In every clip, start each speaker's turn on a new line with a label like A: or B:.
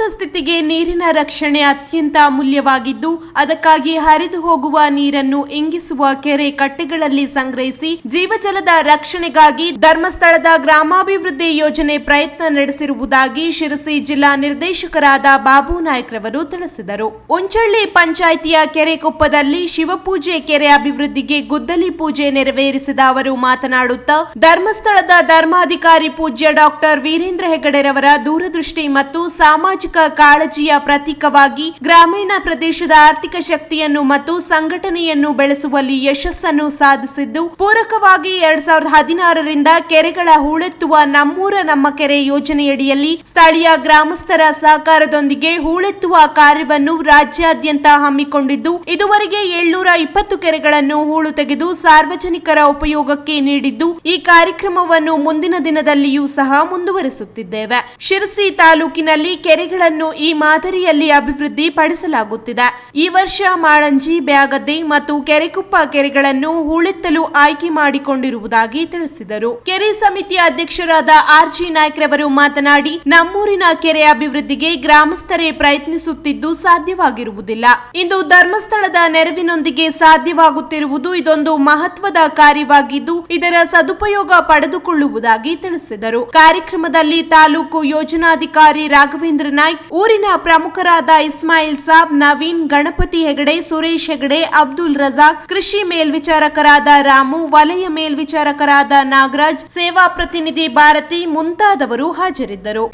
A: ಪ್ರಸ್ತುತ ಸ್ಥಿತಿಗೆ ನೀರಿನ ರಕ್ಷಣೆ ಅತ್ಯಂತ ಅಮೂಲ್ಯವಾಗಿದ್ದು, ಅದಕ್ಕಾಗಿ ಹರಿದು ಹೋಗುವ ನೀರನ್ನು ಇಂಗಿಸುವ ಕೆರೆ ಕಟ್ಟೆಗಳಲ್ಲಿ ಸಂಗ್ರಹಿಸಿ ಜೀವಜಲದ ರಕ್ಷಣೆಗಾಗಿ ಧರ್ಮಸ್ಥಳದ ಗ್ರಾಮಾಭಿವೃದ್ಧಿ ಯೋಜನೆ ಪ್ರಯತ್ನ ನಡೆಸಿರುವುದಾಗಿ ಶಿರಸಿ ಜಿಲ್ಲಾ ನಿರ್ದೇಶಕರಾದ ಬಾಬು ನಾಯ್ಕರವರು ತಿಳಿಸಿದರು. ಉಂಚಳ್ಳಿ ಪಂಚಾಯಿತಿಯ ಕೆರೆಕೊಪ್ಪದಲ್ಲಿ ಶಿವಪೂಜೆ ಕೆರೆ ಅಭಿವೃದ್ಧಿಗೆ ಗುದ್ದಲಿ ಪೂಜೆ ನೆರವೇರಿಸಿದ ಅವರು ಮಾತನಾಡುತ್ತಾ, ಧರ್ಮಸ್ಥಳದ ಧರ್ಮಾಧಿಕಾರಿ ಪೂಜ್ಯ ಡಾಕ್ಟರ್ ವೀರೇಂದ್ರ ಹೆಗಡೆರವರ ದೂರದೃಷ್ಟಿ ಮತ್ತು ಸಾಮಾಜಿಕ ಕಾಳಜಿಯ ಪ್ರತೀಕವಾಗಿ ಗ್ರಾಮೀಣ ಪ್ರದೇಶದ ಆರ್ಥಿಕ ಶಕ್ತಿಯನ್ನು ಮತ್ತು ಸಂಘಟನೆಯನ್ನು ಬೆಳೆಸುವಲ್ಲಿ ಯಶಸ್ಸನ್ನು ಸಾಧಿಸಿದ್ದು, ಪೂರಕವಾಗಿ ಎರಡ್ ಸಾವಿರದ ಹದಿನಾರರಿಂದ ಕೆರೆಗಳ ಹೂಳೆತ್ತುವ ನಮ್ಮೂರ ನಮ್ಮ ಕೆರೆ ಯೋಜನೆಯಡಿಯಲ್ಲಿ ಸ್ಥಳೀಯ ಗ್ರಾಮಸ್ಥರ ಸಹಕಾರದೊಂದಿಗೆ ಹೂಳೆತ್ತುವ ಕಾರ್ಯವನ್ನು ರಾಜ್ಯಾದ್ಯಂತ ಹಮ್ಮಿಕೊಂಡಿದ್ದು, ಇದುವರೆಗೆ ಏಳ್ನೂರ ಇಪ್ಪತ್ತು ಕೆರೆಗಳನ್ನು ಹೂಳು ತೆಗೆದು ಸಾರ್ವಜನಿಕರ ಉಪಯೋಗಕ್ಕೆ ನೀಡಿದ್ದು, ಈ ಕಾರ್ಯಕ್ರಮವನ್ನು ಮುಂದಿನ ದಿನದಲ್ಲಿಯೂ ಸಹ ಮುಂದುವರಿಸುತ್ತಿದ್ದೇವೆ. ಶಿರಸಿ ತಾಲೂಕಿನಲ್ಲಿ ಕೆರೆಗಳನ್ನು ಈ ಮಾದರಿಯಲ್ಲಿ ಅಭಿವೃದ್ಧಿ ಪಡಿಸಲಾಗುತ್ತಿದೆ ಈ ವರ್ಷ ಮಾಳಂಜಿ, ಬ್ಯಾಗದ್ದೆ ಮತ್ತು ಕೆರೆಕುಪ್ಪ ಕೆರೆಗಳನ್ನು ಹೂಳೆತ್ತಲು ಆಯ್ಕೆ ಮಾಡಿಕೊಂಡಿರುವುದಾಗಿ ತಿಳಿಸಿದರು. ಕೆರೆ ಸಮಿತಿ ಅಧ್ಯಕ್ಷರಾದ ಆರ್ ಜಿ ನಾಯ್ಕ್ ರವರು ಮಾತನಾಡಿ, ನಮ್ಮೂರಿನ ಕೆರೆ ಅಭಿವೃದ್ಧಿಗೆ ಗ್ರಾಮಸ್ಥರೇ ಪ್ರಯತ್ನಿಸುತ್ತಿದ್ದು ಸಾಧ್ಯವಾಗಿರುವುದಿಲ್ಲ. ಇಂದು ಧರ್ಮಸ್ಥಳದ ನೆರವಿನೊಂದಿಗೆ ಸಾಧ್ಯವಾಗುತ್ತಿರುವುದು ಇದೊಂದು ಮಹತ್ವದ ಕಾರ್ಯವಾಗಿದ್ದು, ಇದರ ಸದುಪಯೋಗ ಪಡೆದುಕೊಳ್ಳುವುದಾಗಿ ತಿಳಿಸಿದರು. ಕಾರ್ಯಕ್ರಮದಲ್ಲಿ ತಾಲೂಕು ಯೋಜನಾಧಿಕಾರಿ ರಾಘವೇಂದ್ರ ನಾಯ್ಕ್, ಊರಿನ ಪ್ರಮುಖರಾದ ಇಸ್ಮಾಯಿಲ್ ಸಾಬ್, ನವೀನ್, ಗಣಪತಿ ಹೆಗಡೆ, ಸುರೇಶ್ ಹೆಗಡೆ, ಅಬ್ದುಲ್ ರಜಾಕ್, ಕೃಷಿ ಮೇಲ್ವಿಚಾರಕರಾದ ರಾಮು, ವಲಯ ಮೇಲ್ವಿಚಾರಕರಾದ ನಾಗರಾಜ್, ಸೇವಾ ಪ್ರತಿನಿಧಿ ಭಾರತಿ ಮುಂತಾದವರು ಹಾಜರಿದ್ದರು.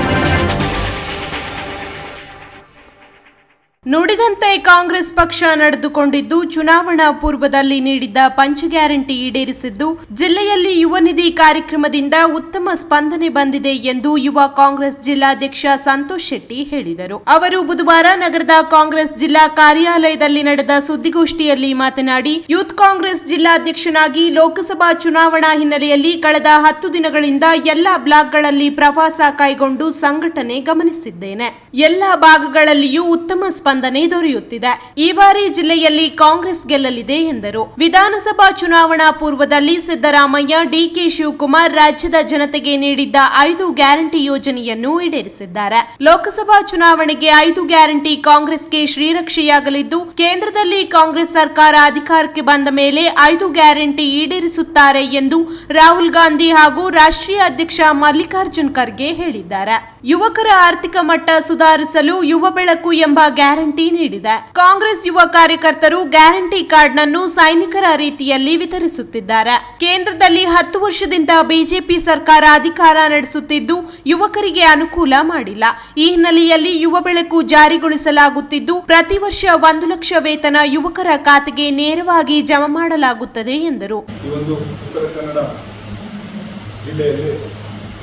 A: ನುಡಿದಂತೆ ಕಾಂಗ್ರೆಸ್ ಪಕ್ಷ ನಡೆದುಕೊಂಡಿದ್ದು, ಚುನಾವಣಾ ಪೂರ್ವದಲ್ಲಿ ನೀಡಿದ್ದ ಪಂಚ ಗ್ಯಾರಂಟಿ ಈಡೇರಿಸಿದ್ದು, ಜಿಲ್ಲೆಯಲ್ಲಿ ಯುವ ನಿಧಿ ಕಾರ್ಯಕ್ರಮದಿಂದ ಉತ್ತಮ ಸ್ಪಂದನೆ ಬಂದಿದೆ ಎಂದು ಯುವ ಕಾಂಗ್ರೆಸ್ ಜಿಲ್ಲಾಧ್ಯಕ್ಷ ಸಂತೋಷ್ ಶೆಟ್ಟಿ ಹೇಳಿದರು. ಅವರು ಬುಧವಾರ ನಗರದ ಕಾಂಗ್ರೆಸ್ ಜಿಲ್ಲಾ ಕಾರ್ಯಾಲಯದಲ್ಲಿ ನಡೆದ ಸುದ್ದಿಗೋಷ್ಠಿಯಲ್ಲಿ ಮಾತನಾಡಿ, ಯೂತ್ ಕಾಂಗ್ರೆಸ್ ಜಿಲ್ಲಾಧ್ಯಕ್ಷನಾಗಿ ಲೋಕಸಭಾ ಚುನಾವಣಾ ಹಿನ್ನೆಲೆಯಲ್ಲಿ ಕಳೆದ ಹತ್ತು ದಿನಗಳಿಂದ ಎಲ್ಲಾ ಬ್ಲಾಕ್ಗಳಲ್ಲಿ ಪ್ರವಾಸ ಕೈಗೊಂಡು ಸಂಘಟನೆ ಗಮನಿಸಿದ್ದೇನೆ. ಎಲ್ಲಾ ಭಾಗಗಳಲ್ಲಿಯೂ ಉತ್ತಮ ಸ್ಪಂದನೆ ದೊರೆಯುತ್ತಿದೆ. ಈ ಬಾರಿ ಜಿಲ್ಲೆಯಲ್ಲಿ ಕಾಂಗ್ರೆಸ್ ಗೆಲ್ಲಲಿದೆ ಎಂದರು. ವಿಧಾನಸಭಾ ಚುನಾವಣಾ ಪೂರ್ವದಲ್ಲಿ ಸಿದ್ದರಾಮಯ್ಯ, ಡಿಕೆ ಶಿವಕುಮಾರ್ ರಾಜ್ಯದ ಜನತೆಗೆ ನೀಡಿದ್ದ ಐದು ಗ್ಯಾರಂಟಿ ಯೋಜನೆಯನ್ನು ಈಡೇರಿಸಿದ್ದಾರೆ. ಲೋಕಸಭಾ ಚುನಾವಣೆಗೆ ಐದು ಗ್ಯಾರಂಟಿ ಕಾಂಗ್ರೆಸ್ಗೆ ಶ್ರೀರಕ್ಷೆಯಾಗಲಿದ್ದು, ಕೇಂದ್ರದಲ್ಲಿ ಕಾಂಗ್ರೆಸ್ ಸರ್ಕಾರ ಅಧಿಕಾರಕ್ಕೆ ಬಂದ ಮೇಲೆ ಐದು ಗ್ಯಾರಂಟಿ ಈಡೇರಿಸುತ್ತಾರೆ ಎಂದು ರಾಹುಲ್ ಗಾಂಧಿ ಹಾಗೂ ರಾಷ್ಟ್ರೀಯ ಅಧ್ಯಕ್ಷ ಮಲ್ಲಿಕಾರ್ಜುನ್ ಖರ್ಗೆ ಹೇಳಿದ್ದಾರೆ. ಯುವಕರ ಆರ್ಥಿಕ ಮಟ್ಟ ಸುಧಾರಿಸಲು ಯುವ ಬೆಳಕು ಎಂಬ ಗ್ಯಾರಂಟಿ ನೀಡಿದೆ. ಕಾಂಗ್ರೆಸ್ ಯುವ ಕಾರ್ಯಕರ್ತರು ಗ್ಯಾರಂಟಿ ಕಾರ್ಡ್ನನ್ನು ಸೈನಿಕರ ರೀತಿಯಲ್ಲಿ ವಿತರಿಸುತ್ತಿದ್ದಾರೆ. ಕೇಂದ್ರದಲ್ಲಿ ಹತ್ತು ವರ್ಷದಿಂದ ಬಿಜೆಪಿ ಸರ್ಕಾರ ಅಧಿಕಾರ ನಡೆಸುತ್ತಿದ್ದು, ಯುವಕರಿಗೆ ಅನುಕೂಲ ಮಾಡಿಲ್ಲ. ಈ ಹಿನ್ನೆಲೆಯಲ್ಲಿ ಯುವ ಬೆಳಕು ಜಾರಿಗೊಳಿಸಲಾಗುತ್ತಿದ್ದು, ಪ್ರತಿ ವರ್ಷ ಒಂದು ಲಕ್ಷ ವೇತನ ಯುವಕರ ಖಾತೆಗೆ ನೇರವಾಗಿ ಜಮಾ ಮಾಡಲಾಗುತ್ತದೆ ಎಂದರು.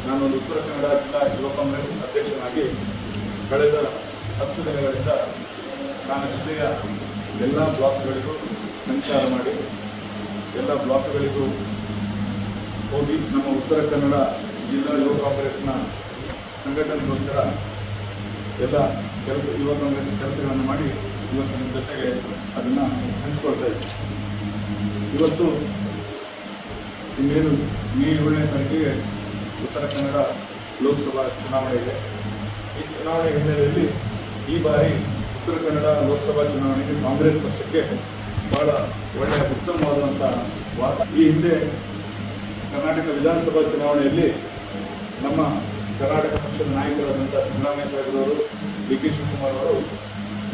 B: ಒಂದು ಉತ್ತರ ಕನ್ನಡ ಜಿಲ್ಲಾ ಯುವ ಕಾಂಗ್ರೆಸ್ ಅಧ್ಯಕ್ಷನಾಗಿ ಕಳೆದ ಹತ್ತು ದಿನಗಳಿಂದ ನಾನು ಜಿಲ್ಲೆಯ ಎಲ್ಲ ಬ್ಲಾಕ್ಗಳಿಗೂ ಸಂಚಾರ ಮಾಡಿ ಎಲ್ಲ ಬ್ಲಾಕ್ಗಳಿಗೂ ಹೋಗಿ ನಮ್ಮ ಉತ್ತರ ಕನ್ನಡ ಜಿಲ್ಲಾ ಯುವ ಕಾಂಗ್ರೆಸ್ನ ಸಂಘಟನೆಗೋಸ್ಕರ ಎಲ್ಲ ಕೆಲಸ ಯುವ ಕಾಂಗ್ರೆಸ್ ಕೆಲಸಗಳನ್ನು ಮಾಡಿ ಇವತ್ತು ನಿಮ್ಮ ಜೊತೆಗೆ ಅದನ್ನು ಹಂಚ್ಕೊಳ್ತಾ ಇದ್ದೀವಿ ಇವತ್ತು ಇನ್ನೇನು ಮೇ ಏಳನೇ ತಾರೀಕಿಗೆ ಉತ್ತರ ಕನ್ನಡ ಲೋಕಸಭಾ ಚುನಾವಣೆ ಇದೆ. ಈ ಚುನಾವಣೆ ಹಿನ್ನೆಲೆಯಲ್ಲಿ ಈ ಬಾರಿ ಉತ್ತರ ಕನ್ನಡ ಲೋಕಸಭಾ ಚುನಾವಣೆಗೆ ಕಾಂಗ್ರೆಸ್ ಪಕ್ಷಕ್ಕೆ ಬಹಳ ಒಳ್ಳೆಯ ಉತ್ತಮವಾದಂಥ ವಾತ ಈ ಹಿಂದೆ ಕರ್ನಾಟಕ ವಿಧಾನಸಭಾ ಚುನಾವಣೆಯಲ್ಲಿ ನಮ್ಮ ಕರ್ನಾಟಕ ಪಕ್ಷದ ನಾಯಕರಾದಂಥ ಸಿದ್ದರಾಮಯ್ಯ ಸಾಹೇಬ್ರವರು ಡಿ ಕೆ ಶಿವಕುಮಾರ್ ಅವರು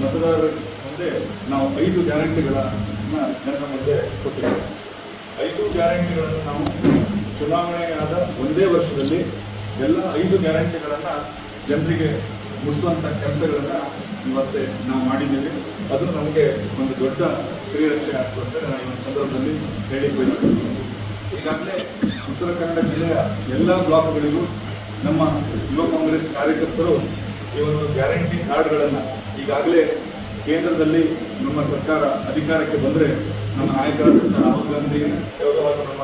B: ಮತದಾರರ ಮುಂದೆ ನಾವು ಐದು ಗ್ಯಾರಂಟಿಗಳನ್ನು ಜನರ ಮುಂದೆ ಕೊಟ್ಟಿದ್ದೇವೆ. ಐದು ಗ್ಯಾರಂಟಿಗಳನ್ನು ನಾವು ಚುನಾವಣೆಯಾದ ಒಂದೇ ವರ್ಷದಲ್ಲಿ ಎಲ್ಲ ಐದು ಗ್ಯಾರಂಟಿಗಳನ್ನು ಜನರಿಗೆ ಮುಟ್ಟಿಸುವಂಥ ಕೆಲಸಗಳನ್ನು ಇವತ್ತೆ ನಾವು ಮಾಡಿದ್ದೀವಿ. ಅದು ನಮಗೆ ಒಂದು ದೊಡ್ಡ ಶ್ರೀರಕ್ಷೆ ಆಗ್ತದೆ ಅಂತ ನಾನು ಈ ಸಂದರ್ಭದಲ್ಲಿ ಹೇಳಿ ಬಯಸ್ತೀನಿ ಈಗಾಗಲೇ ಉತ್ತರ ಕನ್ನಡ ಜಿಲ್ಲೆಯ ಎಲ್ಲ ಬ್ಲಾಕ್ಗಳಿಗೂ ನಮ್ಮ ಯುವ ಕಾಂಗ್ರೆಸ್ ಕಾರ್ಯಕರ್ತರು ಈ ಒಂದು ಗ್ಯಾರಂಟಿ ಕಾರ್ಡ್ಗಳನ್ನು ಈಗಾಗಲೇ ಕೇಂದ್ರದಲ್ಲಿ ನಮ್ಮ ಸರ್ಕಾರ ಅಧಿಕಾರಕ್ಕೆ ಬಂದರೆ ನಮ್ಮ ನಾಯಕರಾದಂಥ ರಾಹುಲ್ ಗಾಂಧಿ ಯಾವಾಗಲೂ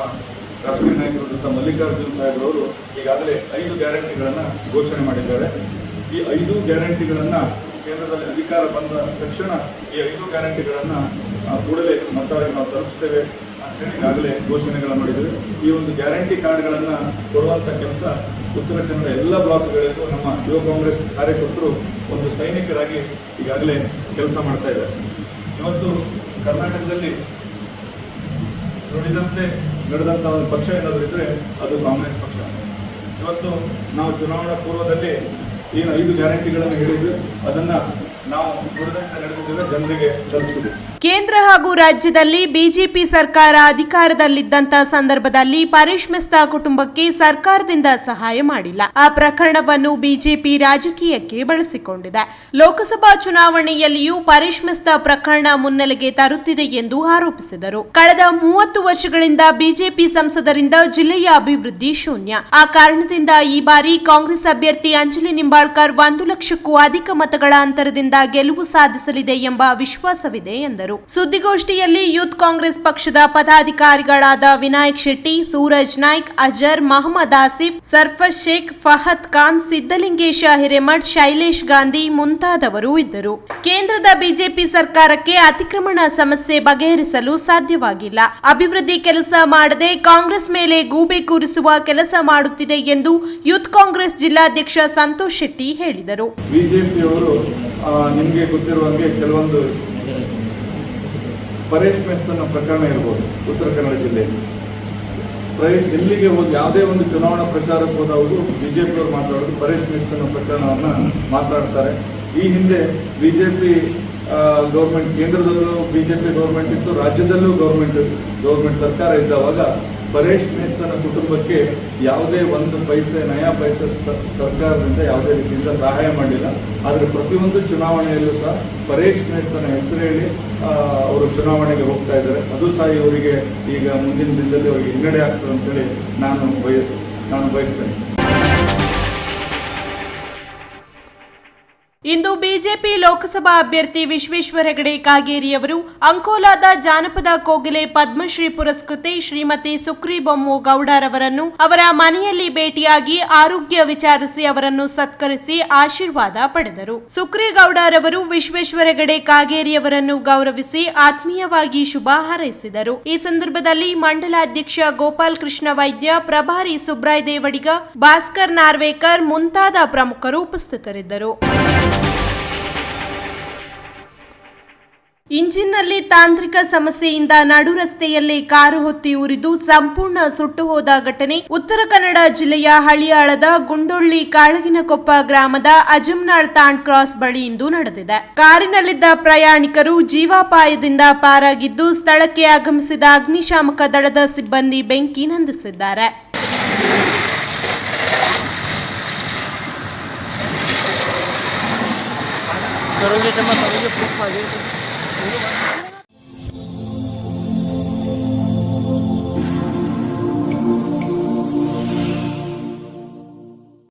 B: ನಮ್ಮ ರಾಷ್ಟ್ರೀಯ ಮಲ್ಲಿಕಾರ್ಜುನ ಮಲ್ಲಿಕಾರ್ಜುನ್ ಸಾಹೇಬ್ರವರು ಈಗಾಗಲೇ ಐದು ಗ್ಯಾರಂಟಿಗಳನ್ನು ಘೋಷಣೆ ಮಾಡಿದ್ದಾರೆ. ಈ ಐದು ಗ್ಯಾರಂಟಿಗಳನ್ನು ಕೇಂದ್ರದಲ್ಲಿ ಅಧಿಕಾರ ಬಂದ ತಕ್ಷಣ ಈ ಐದು ಗ್ಯಾರಂಟಿಗಳನ್ನು ಕೂಡಲೇ ಮತದಾರರಿಗೆ ನಾವು ತಲುಪಿಸ್ತೇವೆ ಅಂತ ಅಂತೇಳಿ ಈಗಾಗಲೇ ಘೋಷಣೆಗಳನ್ನು ಮಾಡಿದ್ದೇವೆ. ಈ ಒಂದು ಗ್ಯಾರಂಟಿ ಕಾರ್ಡ್ಗಳನ್ನು ಕೊಡುವಂಥ ಕೆಲಸ ಉತ್ತರ ಕನ್ನಡ ಎಲ್ಲ ಬ್ಲಾಕ್ಗಳಿಗೂ ನಮ್ಮ ಯುವ ಕಾಂಗ್ರೆಸ್ ಕಾರ್ಯಕರ್ತರು ಒಂದು ಸೈನಿಕರಾಗಿ ಈಗಾಗಲೇ ಕೆಲಸ ಮಾಡ್ತಾ ಇದ್ದಾರೆ. ಇವತ್ತು ಕರ್ನಾಟಕದಲ್ಲಿ ನುಡಿದಂತೆ ನಡೆದಂಥ ಒಂದು ಪಕ್ಷ ಏನಾದರೂ ಇದ್ದರೆ ಅದು ಕಾಂಗ್ರೆಸ್ ಪಕ್ಷ. ಇವತ್ತು ನಾವು ಚುನಾವಣಾ ಪೂರ್ವದಲ್ಲಿ ಏನು ಐದು ಗ್ಯಾರಂಟಿಗಳನ್ನು ಹೇಳಿದ್ವಿ. ಅದನ್ನು
A: ಕೇಂದ್ರ ಹಾಗೂ ರಾಜ್ಯದಲ್ಲಿ ಬಿಜೆಪಿ ಸರ್ಕಾರ ಅಧಿಕಾರದಲ್ಲಿದ್ದಂತ ಸಂದರ್ಭದಲ್ಲಿ ಪರೇಶ್ ಮೆಸ್ತಾ ಕುಟುಂಬಕ್ಕೆ ಸರ್ಕಾರದಿಂದ ಸಹಾಯ ಮಾಡಿಲ್ಲ. ಆ ಪ್ರಕರಣವನ್ನು ಬಿಜೆಪಿ ರಾಜಕೀಯಕ್ಕೆ ಬಳಸಿಕೊಂಡಿದೆ. ಲೋಕಸಭಾ ಚುನಾವಣೆಯಲ್ಲಿಯೂ ಪರೇಶ್ ಮೆಸ್ತಾ ಪ್ರಕರಣ ಮುನ್ನೆಲೆಗೆ ತರುತ್ತಿದೆ ಎಂದು ಆರೋಪಿಸಿದರು. ಕಳೆದ ಮೂವತ್ತು ವರ್ಷಗಳಿಂದ ಬಿಜೆಪಿ ಸಂಸದರಿಂದ ಜಿಲ್ಲೆಯ ಅಭಿವೃದ್ಧಿ ಶೂನ್ಯ. ಆ ಕಾರಣದಿಂದ ಈ ಬಾರಿ ಕಾಂಗ್ರೆಸ್ ಅಭ್ಯರ್ಥಿ ಅಂಜಲಿ ನಿಂಬಾಳ್ಕರ್ ಒಂದು ಲಕ್ಷಕ್ಕೂ ಅಧಿಕ ಮತಗಳ ಅಂತರದಿಂದ ಗೆಲುವು ಸಾಧಿಸಲಿದೆ ಎಂಬ ವಿಶ್ವಾಸವಿದೆ ಎಂದರು. ಸುದ್ದಿಗೋಷ್ಠಿಯಲ್ಲಿ ಯೂತ್ ಕಾಂಗ್ರೆಸ್ ಪಕ್ಷದ ಪದಾಧಿಕಾರಿಗಳಾದ ವಿನಾಯಕ್ ಶೆಟ್ಟಿ, ಸೂರಜ್ ನಾಯ್ಕ್, ಅಜರ್ ಮಹಮ್ಮದ್ ಆಸಿಫ್, ಸರ್ಫಸ್ ಶೇಖ್, ಫಹದ್ ಖಾನ್ ಸಿದ್ದಲಿಂಗೇಶ ಹಿರೇಮಠ್, ಶೈಲೇಶ್ ಗಾಂಧಿ ಮುಂತಾದವರು ಇದ್ದರು. ಕೇಂದ್ರದ ಬಿಜೆಪಿ ಸರ್ಕಾರಕ್ಕೆ ಅತಿಕ್ರಮಣ ಸಮಸ್ಯೆ ಬಗೆಹರಿಸಲು ಸಾಧ್ಯವಾಗಿಲ್ಲ. ಅಭಿವೃದ್ಧಿ ಕೆಲಸ ಮಾಡದೆ ಕಾಂಗ್ರೆಸ್ ಮೇಲೆ ಗೂಬೆ ಕೂರಿಸುವ ಕೆಲಸ ಮಾಡುತ್ತಿದೆ ಎಂದು ಯೂತ್ ಕಾಂಗ್ರೆಸ್ ಜಿಲ್ಲಾಧ್ಯಕ್ಷ ಸಂತೋಷ್ ಶೆಟ್ಟಿ ಹೇಳಿದರು.
B: ಬಿಜೆಪಿಯವರು ನಿಮಗೆ ಗೊತ್ತಿರುವಂಗೆ ಕೆಲವೊಂದು ಪರೇಶ್ ಮೆಸ್ತನ ಪ್ರಕರಣ ಇರ್ಬೋದು, ಉತ್ತರ ಕನ್ನಡ ಜಿಲ್ಲೆಯಲ್ಲಿ ಪರೇಶ್ ಎಲ್ಲಿಗೆ ಹೋಗಿ ಯಾವುದೇ ಒಂದು ಚುನಾವಣಾ ಪ್ರಚಾರಕ್ಕೆ ಹೋದವರು ಬಿಜೆಪಿಯವರು ಮಾತಾಡೋದು ಪರೇಶ್ ಮೆಸ್ತನ ಪ್ರಕರಣವನ್ನು ಮಾತಾಡ್ತಾರೆ. ಈ ಹಿಂದೆ ಬಿಜೆಪಿ ಗೌರ್ಮೆಂಟ್ ಕೇಂದ್ರದಲ್ಲೂ ಬಿಜೆಪಿ ಗೌರ್ಮೆಂಟ್ ಇತ್ತು, ರಾಜ್ಯದಲ್ಲೂ ಗೌರ್ಮೆಂಟ್ ಗೌರ್ಮೆಂಟ್ ಸರ್ಕಾರ ಇದ್ದವಾಗ ಪರೇಶ್ ಮೇಸ್ತನ ಕುಟುಂಬಕ್ಕೆ ಯಾವುದೇ ಒಂದು ಪೈಸೆ, ನಯಾ ಪೈಸೆ ಸರ್ಕಾರದಿಂದ ಯಾವುದೇ ರೀತಿಯಿಂದ ಸಹಾಯ ಮಾಡಲಿಲ್ಲ ಆದರೆ ಪ್ರತಿಯೊಂದು ಚುನಾವಣೆಯಲ್ಲೂ ಸಹ ಪರೇಶ್ ಮೇಸ್ತನ ಹೆಸರು ಹೇಳಿ ಅವರು ಚುನಾವಣೆಗೆ ಹೋಗ್ತಾ ಇದ್ದಾರೆ. ಅದು ಸಹ ಇವರಿಗೆ ಈಗ ಮುಂದಿನ ದಿನದಲ್ಲಿ ಅವರಿಗೆ ಹಿನ್ನಡೆ ಆಗ್ತದೆ ಅಂತೇಳಿ ನಾನು ಬಯ, ನಾನು ಬಯಸ್ತೇನೆ.
A: ಇಂದು ಬಿಜೆಪಿ ಲೋಕಸಭಾ ಅಭ್ಯರ್ಥಿ ವಿಶ್ವೇಶ್ವರ ಹೆಗಡೆ ಕಾಗೇರಿಯವರು ಅಂಕೋಲಾದ ಜಾನಪದ ಕೋಗಿಲೆ ಪದ್ಮಶ್ರೀ ಪುರಸ್ಕೃತಿ ಶ್ರೀಮತಿ ಸುಕ್ರಿ ಗೌಡರವರನ್ನು ಅವರ ಮನೆಯಲ್ಲಿ ಭೇಟಿಯಾಗಿ ಆರೋಗ್ಯ ವಿಚಾರಿಸಿ ಅವರನ್ನು ಸತ್ಕರಿಸಿ ಆಶೀರ್ವಾದ ಪಡೆದರು. ಸುಕ್ರಿ ಗೌಡರವರು ವಿಶ್ವೇಶ್ವರ ಹೆಗಡೆ ಕಾಗೇರಿಯವರನ್ನು ಗೌರವಿಸಿ ಆತ್ಮೀಯವಾಗಿ ಶುಭ ಹಾರೈಸಿದರು. ಈ ಸಂದರ್ಭದಲ್ಲಿ ಮಂಡಲಾಧ್ಯಕ್ಷ ಗೋಪಾಲ್ ಕೃಷ್ಣ ವೈದ್ಯ, ಪ್ರಭಾರಿ ಸುಬ್ರಾಯ್ ದೇವಡಿಗ, ಭಾಸ್ಕರ್ ನಾರ್ವೇಕರ್ ಮುಂತಾದ ಪ್ರಮುಖರು ಉಪಸ್ಥಿತರಿದ್ದರು. ಇಂಜಿನ್ನಲ್ಲಿ ತಾಂತ್ರಿಕ ಸಮಸ್ಯೆಯಿಂದ ನಡು ರಸ್ತೆಯಲ್ಲಿ ಕಾರು ಹೊತ್ತಿ ಉರಿದು ಸಂಪೂರ್ಣ ಸುಟ್ಟು ಹೋದ ಘಟನೆ ಉತ್ತರ ಕನ್ನಡ ಜಿಲ್ಲೆಯ ಹಳಿಯಾಳದ ಗುಂಡೊಳ್ಳಿ ಕಾಳಗಿನಕೊಪ್ಪ ಗ್ರಾಮದ ಅಜಮ್ನಾಳ್ ತಾಂಡ್ ಕ್ರಾಸ್ ಬಳಿ ಇಂದು ನಡೆದಿದೆ ಕಾರಿನಲ್ಲಿದ್ದ ಪ್ರಯಾಣಿಕರು ಜೀವಾಪಾಯದಿಂದ ಪಾರಾಗಿದ್ದು ಸ್ಥಳಕ್ಕೆ ಆಗಮಿಸಿದ ಅಗ್ನಿಶಾಮಕ ದಳದ ಸಿಬ್ಬಂದಿ ಬೆಂಕಿ ನಂದಿಸಿದ್ದಾರೆ
C: करोगे तो मैं करोगे प्रूफ आ जाएगा Thank you.